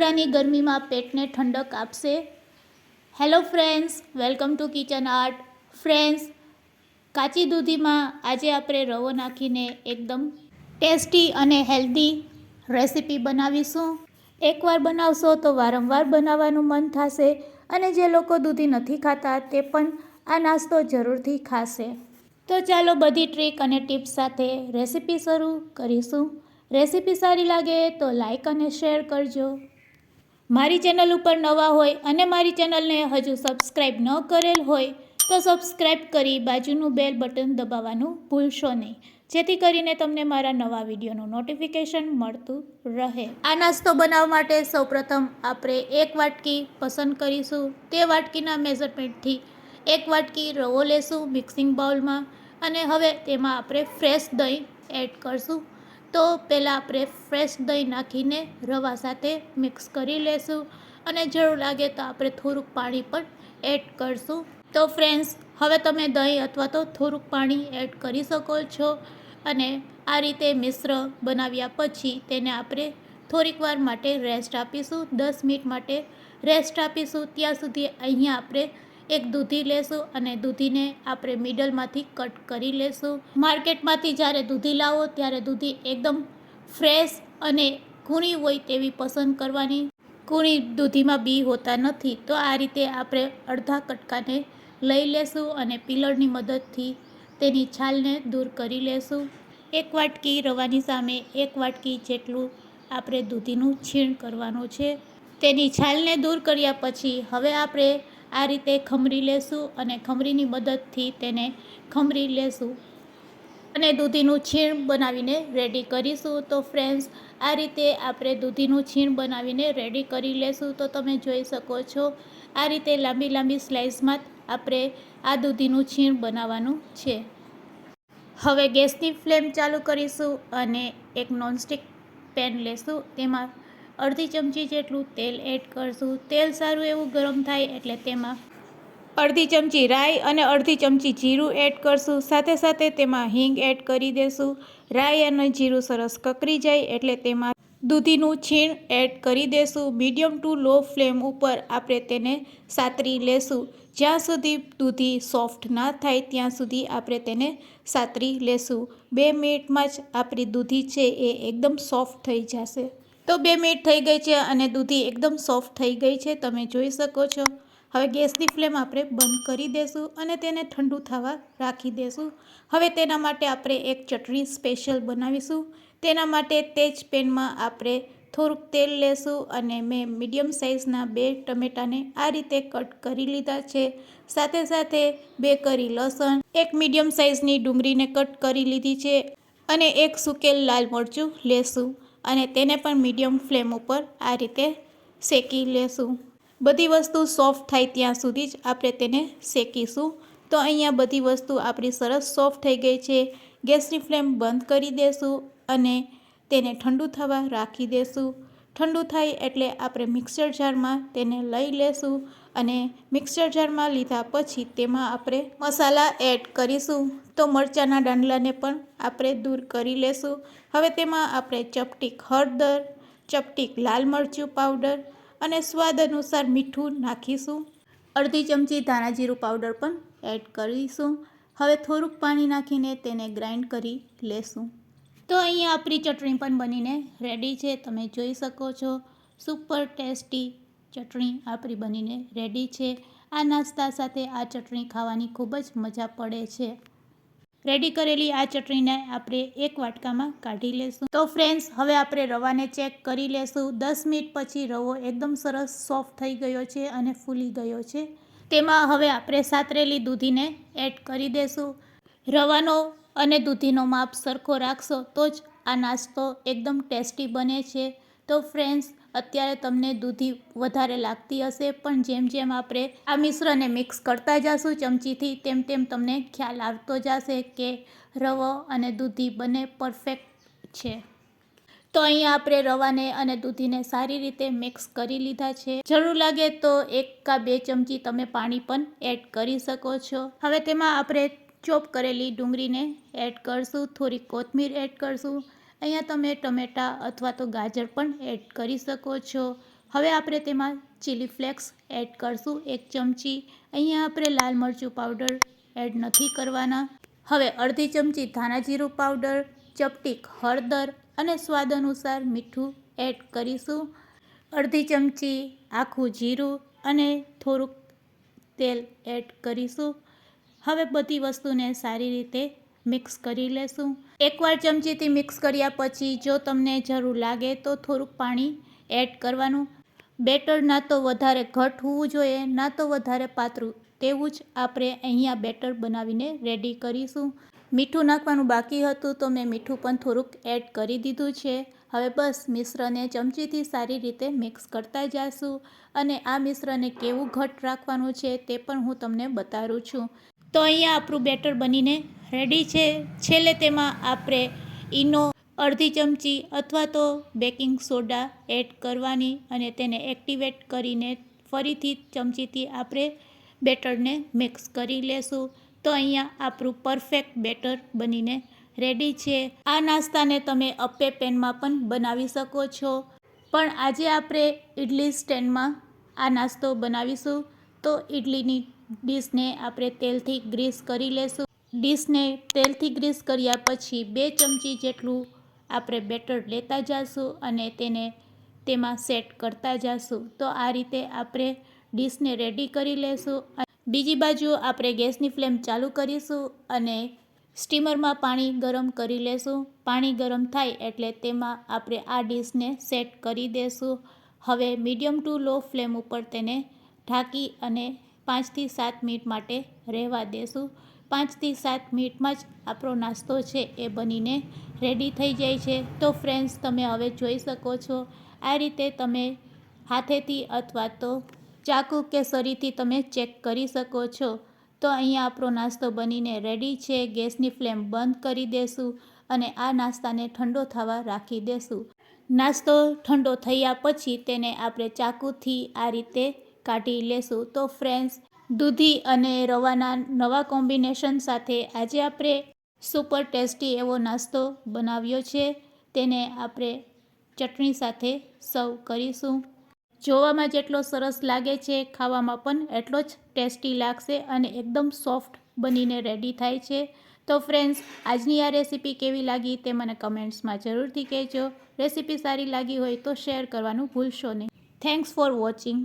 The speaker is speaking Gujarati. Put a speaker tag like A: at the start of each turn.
A: ઉનાળાની ગરમીમાં પેટને ઠંડક આપશે. Hello friends welcome to kitchen art friends કાચી દૂધીમાં આજે આપણે રવો નાખીને એકદમ ટેસ્ટી અને હેલ્ધી રેસીપી બનાવીશું. એકવાર બનાવશો તો વારંવાર બનાવવાનું મન થશે અને જે લોકો દૂધી નથી ખાતા તે પણ આ નાસ્તો જરૂરથી ખાશે. તો ચાલો બધી ટ્રીક અને ટિપ્સ સાથે રેસીપી શરૂ કરીશું. રેસીપી સારી લાગે તો લાઇક અને શેર કરજો. મારી ચેનલ ઉપર નવા હોય અને મારી ચેનલને હજુ સબસ્ક્રાઈબ ન કરેલ હોય, તો સબસ્ક્રાઈબ કરી બાજુનું બેલ બટન દબાવવાનું ભૂલશો નહીં. જેથી કરીને તમને મારા નવા વિડીયોનું નોટિફિકેશન મળતું રહે. આ નાસ્તો બનાવવા માટે સૌપ્રથમ આપણે એક વાટકી પસંદ કરીશું. તે વાટકીના મેઝરમેન્ટથી એક વાટકી રવો લેશું મિક્સિંગ બાઉલમાં અને હવે તેમાં આપણે ફ્રેશ દહીં એડ કરશું. તો પહેલાં આપણે ફ્રેશ દહીં નાખીને રવા સાથે મિક્સ કરી લેશું અને જરૂર લાગે તો આપણે થોડુંક પાણી પણ એડ કરશું. તો ફ્રેન્ડ્સ, હવે તમે દહીં અથવા તો થોડુંક પાણી એડ કરી શકો છો અને આ રીતે મિશ્ર બનાવ્યા પછી તેને આપણે થોડીક વાર માટે રેસ્ટ આપીશું. દસ મિનિટ માટે રેસ્ટ આપીશું. ત્યાં સુધી અહીંયા આપણે એક દૂધી લેશું અને દૂધીને આપણે મિડલમાંથી કટ કરી લેશું. માર્કેટમાંથી જ્યારે દૂધી લાવો ત્યારે દૂધી એકદમ ફ્રેશ અને કૂણી હોય તેવી પસંદ કરવાની. કૂણી દૂધીમાં બી હોતા નથી. તો આ રીતે આપણે અડધા કટકાને લઈ લેશું અને પિલરની મદદથી તેની છાલને દૂર કરી લેશું. એક વાટકી રવાની સામે એક વાટકી જેટલું આપણે દૂધીનું છીણ કરવાનું છે. તેની છાલને દૂર કર્યા પછી હવે આપણે આ રીતે ખમરી લેશું અને ખમરીની મદદથી તેને ખમરી લેશું. અને દૂધીનું છીણ બનાવીને રેડી કરીશું. તો ફ્રેન્ડ્સ આ રીતે આપણે દૂધીનું છીણ બનાવીને રેડી કરી લેશું. તો તમે જોઈ શકો છો, આ રીતે લાંબી લાંબી સ્લાઇસમાં આપણે આ દૂધીનું છીણ બનાવવાનું છે. હવે ગેસની ફ્લેમ ચાલુ કરીશું અને એક નોનસ્ટિક પેન લેશું. તેમાં અડધી ચમચી જેટલું તેલ એડ કરશું. તેલ સારું એવું ગરમ થાય એટલે તેમાં અડધી ચમચી રાઈ અને અડધી ચમચી જીરું એડ કરશું. સાથે સાથે તેમાં હિંગ એડ કરી દેશું. રાઈ અને જીરું સરસ કકરી જાય એટલે તેમાં દૂધીનું છીણ એડ કરી દેશું. મીડિયમ ટુ લો ફ્લેમ ઉપર આપણે તેને સાતરી લેશું. જ્યાં સુધી દૂધી સોફ્ટ ના થાય ત્યાં સુધી આપણે તેને સાતરી લેશું. બે મિનિટમાં જ આપણી દૂધી છે એ એકદમ સોફ્ટ થઈ જશે. તો બે મિનિટ થઈ ગઈ છે અને દૂધી એકદમ સોફ્ટ થઈ ગઈ છે, તમે જોઈ શકો છો. હવે ગેસની ફ્લેમ આપણે બંધ કરી દેશું અને તેને ઠંડુ થવા રાખી દેશું. હવે તેના માટે આપણે એક ચટણી સ્પેશિયલ બનાવીશું. તેના માટે તે જ પેનમાં આપણે થોડુંક તેલ લેશું અને મેં મીડિયમ સાઇઝના બે ટમેટાને આ રીતે કટ કરી લીધા છે. સાથે સાથે બે કરી લસણ, એક મીડિયમ સાઇઝની ડુંગળીને કટ કરી લીધી છે અને એક સુકેલ લાલ મરચું લેશું. અને તેને પણ મીડિયમ ફ્લેમ ઉપર આ રીતે શેકી લેશું. બધી વસ્તુ સોફ્ટ થાય ત્યાં સુધી જ આપણે તેને શેકીશું. તો અહીંયા બધી વસ્તુ આપણી સરસ સોફ્ટ થઈ ગઈ છે. ગેસની ફ્લેમ બંધ કરી દેશું અને તેને ઠંડુ થવા રાખી દેશું. ઠંડુ થાય એટલે આપણે મિક્સર જારમાં તેને લઈ લેશું અને મિક્સર જારમાં લીધા પછી તેમાં આપણે મસાલા એડ કરીશું. તો મરચાંના દાંડલાને પણ આપણે દૂર કરી લેશું. હવે તેમાં આપણે ચપટીક હળદર ચપટીક લાલ મરચું પાવડર અને સ્વાદ અનુસાર મીઠું નાખીશું. અડધી ચમચી ધાણાજીરું પાવડર પણ એડ કરીશું. હવે થોડુંક પાણી નાખીને તેને ગ્રાઇન્ડ કરી લેશું. તો અહીંયા આપણી ચટણી પણ બનીને રેડી છે. તમે જોઈ શકો છો. સુપર ટેસ્ટી ચટણી આપણી બનીને રેડી છે. આ નાસ્તા સાથે આ ચટણી ખાવાની ખૂબ જ મજા પડે છે. રેડી કરેલી આ ચટણીને આપણે એક વાટકામાં કાઢી લેશું. તો ફ્રેન્ડ્સ હવે આપણે રવાને ચેક કરી લેશું. દસ મિનિટ પછી રવો એકદમ સરસ સોફ્ટ થઈ ગયો છે અને ફૂલી ગયો છે. તેમાં હવે આપણે સાતરેલી દૂધીને એડ કરી દેશું. રવાનો અને દૂધીનો માપ સરખો રાખશો તો જ આ નાસ્તો એકદમ ટેસ્ટી બને છે. તો ફ્રેન્ડ્સ, અત્યારે તમને દૂધી વધારે લાગતી હશે, પણ જેમ જેમ આપણે આ મિશ્રને મિક્સ કરતા જશું ચમચીથી, તેમ તેમ તમને ખ્યાલ આવતો જશે કે રવો અને દૂધી બંને પરફેક્ટ છે. તો અહીંયા આપણે રવાને અને દૂધીને સારી રીતે મિક્સ કરી લીધા છે. જરૂર લાગે તો એક કા બે ચમચી તમે પાણી પણ એડ કરી શકો છો. હવે તેમાં આપણે ચોપ કરેલી ડુંગળીને એડ કરશું થોડી કોથમીર એડ કરશું. અહીંયા તમે ટમેટાં અથવા તો ગાજર પણ એડ કરી શકો છો. હવે આપણે તેમાં ચીલી ફ્લેક્સ એડ કરશું, એક ચમચી. અહીંયા આપણે લાલ મરચું પાવડર એડ નથી કરવાના. હવે અડધી ચમચી ધાણા જીરું પાવડર, ચપટીક હળદર અને સ્વાદ અનુસાર મીઠું એડ કરીશું. અડધી ચમચી આખું જીરું અને થોડુંક તેલ એડ કરીશું. હવે બધી વસ્તુને સારી રીતે મિક્સ કરી લેશું. એકવાર ચમચીથી મિક્સ કર્યા પછી જો તમને જરૂર લાગે તો થોડુંક પાણી એડ કરવાનું. બેટર ના તો વધારે ઘટ હોવું જોઈએ, ના તો વધારે પાતળું. તેવું જ આપણે અહીંયા બેટર બનાવીને રેડી કરીશું. મીઠું નાખવાનું બાકી હતું તો મેં મીઠું પણ થોડુંક એડ કરી દીધું છે. હવે બસ મિશ્રને ચમચીથી સારી રીતે મિક્સ કરતા જઈશું અને આ મિશ્રને કેવું ઘટ રાખવાનું છે તે પણ હું તમને બતાવું છું. તો અહીંયા આપણું બેટર બનીને રેડી છે. છેલ્લે તેમાં આપણે ઈનો અડધી ચમચી અથવા તો બેકિંગ સોડા એડ કરવાની અને તેને એક્ટિવેટ કરીને ફરીથી ચમચીથી આપણે બેટરને મિક્સ કરી લેશું. તો અહીંયા આપણું પરફેક્ટ બેટર બનીને રેડી છે. આ નાસ્તાને તમે અપ્પે પેનમાં પણ બનાવી શકો છો. પણ આજે આપણે ઇડલી સ્ટેન્ડમાં આ નાસ્તો બનાવીશું. તો ઇડલીની ડીશને આપણે તેલથી ગ્રીસ કરી લેશું. ડીશને તેલથી ગ્રીસ કર્યા પછી બે ચમચી જેટલું આપણે બેટર લેતા જઈશું અને તેને તેમાં સેટ કરતા જઈશું તો આ રીતે આપણે ડીશને રેડી કરી લેશું. બીજી બાજુ આપણે ગેસની ફ્લેમ ચાલુ કરીશું અને સ્ટીમરમાં પાણી ગરમ કરી લેશું. પાણી ગરમ થાય એટલે તેમાં આપણે આ ડીશને સેટ કરી દેશું. હવે મીડિયમ ટુ લો ફ્લેમ ઉપર તેને ઢાંકી અને પાંચથી સાત મિનિટ માટે રહેવા દેશું. પાંચથી સાત મિનિટમાં જ આપણો નાસ્તો છે એ બનીને રેડી થઈ જાય છે. તો ફ્રેન્ડ્સ તમે હવે જોઈ શકો છો, આ રીતે તમે હાથેથી અથવા તો ચાકુ કે સરીથી તમે ચેક કરી શકો છો. તો અહીંયા આપણો નાસ્તો બનીને રેડી છે. ગેસની ફ્લેમ બંધ કરી દેશું અને આ નાસ્તાને ઠંડો થવા રાખી દેશું. નાસ્તો ઠંડો થયા પછી તેને આપણે ચાકુથી આ રીતે કાઢી લેશું. તો ફ્રેન્ડ્સ દૂધી અને રવાના નવા કોમ્બિનેશન સાથે આજે આપણે સુપર ટેસ્ટી એવો નાસ્તો બનાવ્યો છે. તેને આપણે ચટણી સાથે સર્વ કરીશું. જોવામાં જેટલો સરસ લાગે છે, ખાવામાં પણ એટલો જ ટેસ્ટી લાગશે અને એકદમ સોફ્ટ બનીને રેડી થાય છે. તો ફ્રેન્ડ્સ આજની આ રેસીપી કેવી લાગી તે મને કમેન્ટ્સમાં જરૂરથી કહેજો. રેસીપી સારી લાગી હોય તો શેર કરવાનું ભૂલશો નહીં. Thanks for watching